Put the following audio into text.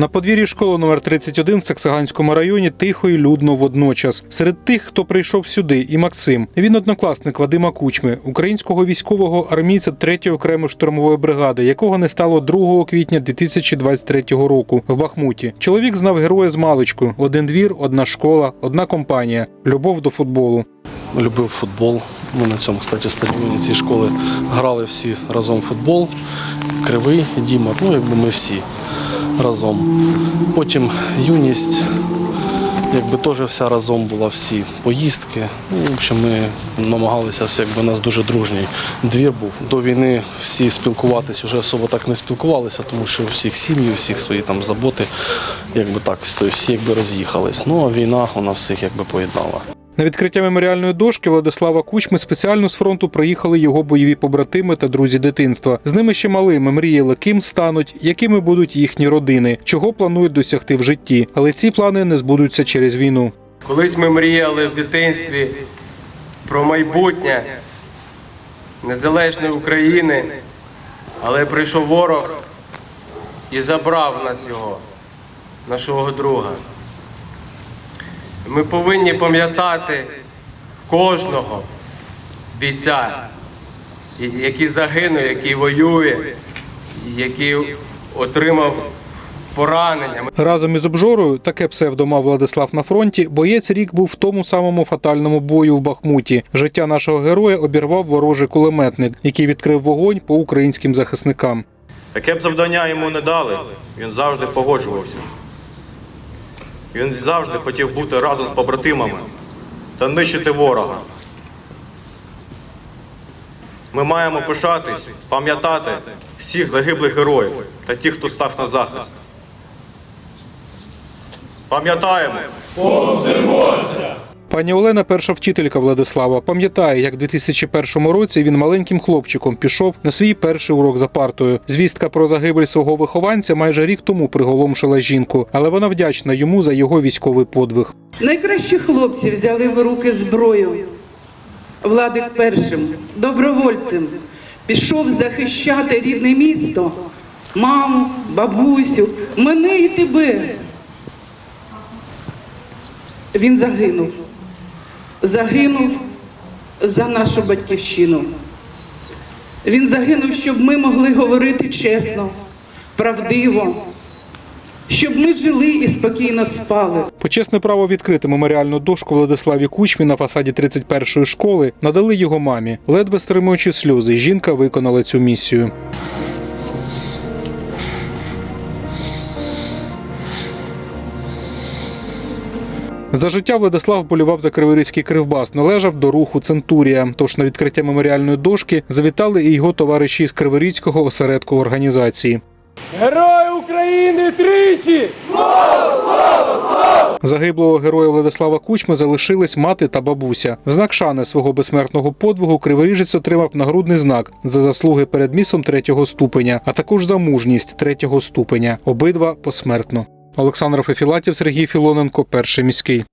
На подвір'ї школи номер 31 в Саксаганському районі тихо і людно водночас. Серед тих, хто прийшов сюди, і Максим. Він однокласник Вадима Кучми, українського військового армійця 3-ї окремої штурмової бригади, якого не стало 2 квітня 2023 року в Бахмуті. Чоловік знав героя з маличку: один двір, одна школа, одна компанія, любов до футболу. Любив футбол. Ми на цьому, кстати, стадіоні цієї школи грали всі разом в футбол. Кривий, Діма, ну якби ми всі разом. Потім юність, якби теж вся разом була всі поїздки. Ну, в общем, ми намагалися, всі, якби у нас дуже дружній двір був. До війни всі спілкуватись вже особо так не спілкувалися, тому що у всіх сім'ї, у всіх свої там заботи, якби так, всі якби роз'їхались. Ну а війна вона всіх якби поєднала. На відкриття меморіальної дошки Владислава Кучми спеціально з фронту приїхали його бойові побратими та друзі дитинства. З ними ще малими мріяли, ким стануть, якими будуть їхні родини, чого планують досягти в житті. Але ці плани не збудуться через війну. Колись ми мріяли в дитинстві про майбутнє незалежної України, але прийшов ворог і забрав нас його, нашого друга. Ми повинні пам'ятати кожного бійця, який загинув, який воює, який отримав поранення. Разом із обжорою, таке псевдо мав Владислав на фронті, боєць рік був в тому самому фатальному бою в Бахмуті. Життя нашого героя обірвав ворожий кулеметник, який відкрив вогонь по українським захисникам. Яке б завдання йому не дали, він завжди погоджувався. Він завжди хотів бути разом з побратимами та нищити ворога. Ми маємо пишатись, пам'ятати всіх загиблих героїв та тих, хто став на захист. Пам'ятаємо! Пані Олена, перша вчителька Владислава, пам'ятає, як в 2001 році він маленьким хлопчиком пішов на свій перший урок за партою. Звістка про загибель свого вихованця майже рік тому приголомшила жінку, але вона вдячна йому за його військовий подвиг. Найкращі хлопці взяли в руки зброю. Владик першим, добровольцем, пішов захищати рідне місто, маму, бабусю, мене і тебе. Він загинув. Загинув за нашу батьківщину. Він загинув, щоб ми могли говорити чесно, правдиво, щоб ми жили і спокійно спали. Почесне право відкрити меморіальну дошку Владиславі Кучмі на фасаді 31-ї школи надали його мамі. Ледве стримуючи сльози, жінка виконала цю місію. За життя Владислав болював за Криворізький кривбас, належав до руху Центурія. Тож на відкриття меморіальної дошки завітали і його товариші з Криворізького осередку організації. Герой України тричі! Загиблого героя Владислава Кучми залишились мати та бабуся. В знак шани свого безсмертного подвигу Криворіжець отримав нагрудний знак за заслуги перед містом третього ступеня, а також за мужність третього ступеня. Обидва посмертно. Олександр Фефілатів, Сергій Філоненко, перший міський.